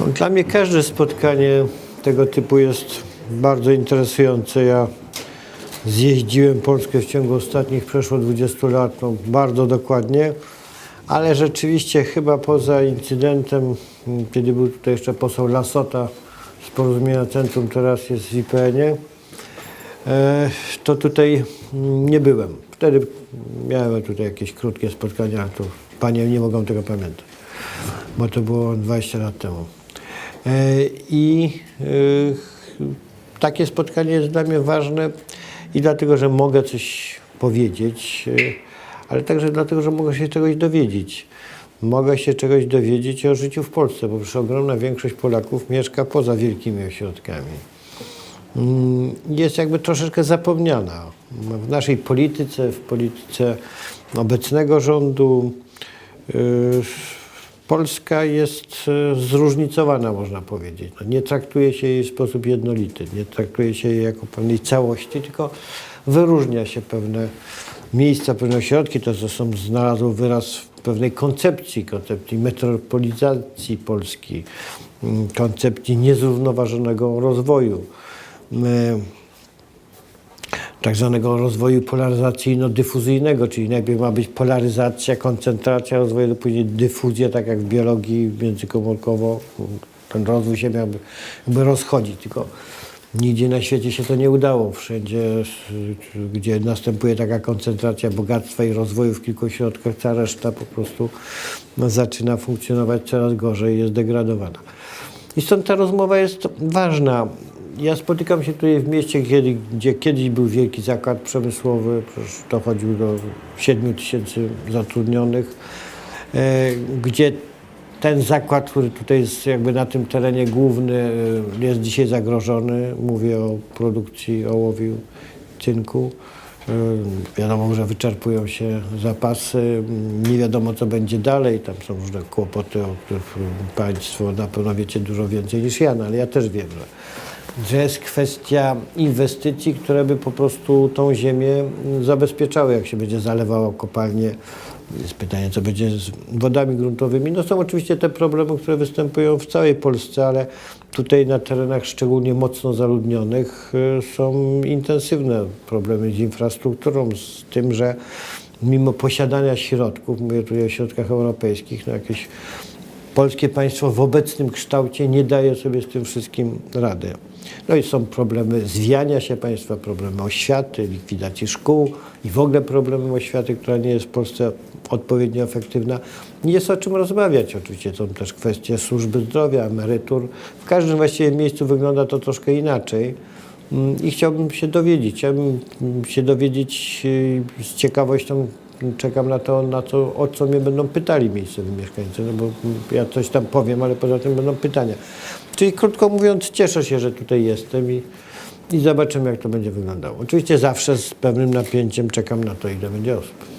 No, Dla mnie każde spotkanie tego typu jest bardzo interesujące. Ja zjeździłem Polskę w ciągu ostatnich przeszło 20 lat no, bardzo dokładnie, ale rzeczywiście chyba poza incydentem, kiedy był tutaj jeszcze poseł Lasota z Porozumienia Centrum, teraz jest w IPN-ie, e, to tutaj nie byłem. Wtedy miałem tutaj jakieś krótkie spotkania, to panie nie mogą tego pamiętać, bo to było 20 lat temu. E, I e, takie spotkanie jest dla mnie ważne i dlatego, że mogę coś powiedzieć, e, ale także dlatego, że mogę się czegoś dowiedzieć. Mogę się czegoś dowiedzieć o życiu w Polsce, bo przecież ogromna większość Polaków mieszka poza wielkimi ośrodkami. Mm, Jest jakby troszeczkę zapomniana w naszej polityce, w polityce obecnego rządu. Polska jest e, zróżnicowana, można powiedzieć. No, nie traktuje się jej w sposób jednolity, nie traktuje się jej jako pewnej całości, tylko wyróżnia się pewne miejsca, pewne ośrodki. To zresztą znalazło wyraz w pewnej koncepcji, koncepcji metropolizacji Polski, mm, koncepcji niezrównoważonego rozwoju. My, tak zwanego rozwoju polaryzacyjno-dyfuzyjnego, czyli najpierw ma być polaryzacja, koncentracja rozwoju, później dyfuzja, tak jak w biologii międzykomórkowo. Ten rozwój się miałby jakby rozchodzić, tylko nigdzie na świecie się to nie udało. Wszędzie, gdzie następuje taka koncentracja bogactwa i rozwoju w kilku ośrodkach, cała reszta po prostu zaczyna funkcjonować coraz gorzej i jest degradowana. I stąd ta rozmowa jest ważna. Ja spotykam się tutaj w mieście, kiedy, gdzie kiedyś był wielki zakład przemysłowy, dochodził do 7 tysięcy zatrudnionych, e, gdzie ten zakład, który tutaj jest jakby na tym terenie główny, e, jest dzisiaj zagrożony. Mówię o produkcji ołowiu, cynku. E, Wiadomo, że wyczerpują się zapasy, nie wiadomo co będzie dalej, tam są różne kłopoty, o których Państwo na pewno wiecie dużo więcej niż ja, no ale ja też wiem, że, że jest kwestia inwestycji, które by po prostu tą ziemię zabezpieczały, jak się będzie zalewało kopalnie. Jest pytanie, co będzie z wodami gruntowymi. No są oczywiście te problemy, które występują w całej Polsce, ale tutaj na terenach szczególnie mocno zaludnionych y, są intensywne problemy z infrastrukturą, z tym, że mimo posiadania środków, mówię tutaj o środkach europejskich, no jakieś polskie państwo w obecnym kształcie nie daje sobie z tym wszystkim rady. No i są problemy zwijania się państwa, problemy oświaty, likwidacji szkół i w ogóle problemy oświaty, która nie jest w Polsce odpowiednio efektywna. Jest o czym rozmawiać. Oczywiście są też kwestie służby zdrowia, emerytur. W każdym właściwie miejscu wygląda to troszkę inaczej. Mm, I chciałbym się dowiedzieć. Chciałbym się dowiedzieć yy, z ciekawością, czekam na to, na to, o co mnie będą pytali miejscowi mieszkańcy, no bo ja coś tam powiem, ale poza tym będą pytania. Czyli krótko mówiąc, cieszę się, że tutaj jestem i, i zobaczymy, jak to będzie wyglądało. Oczywiście zawsze z pewnym napięciem czekam na to, ile będzie osób.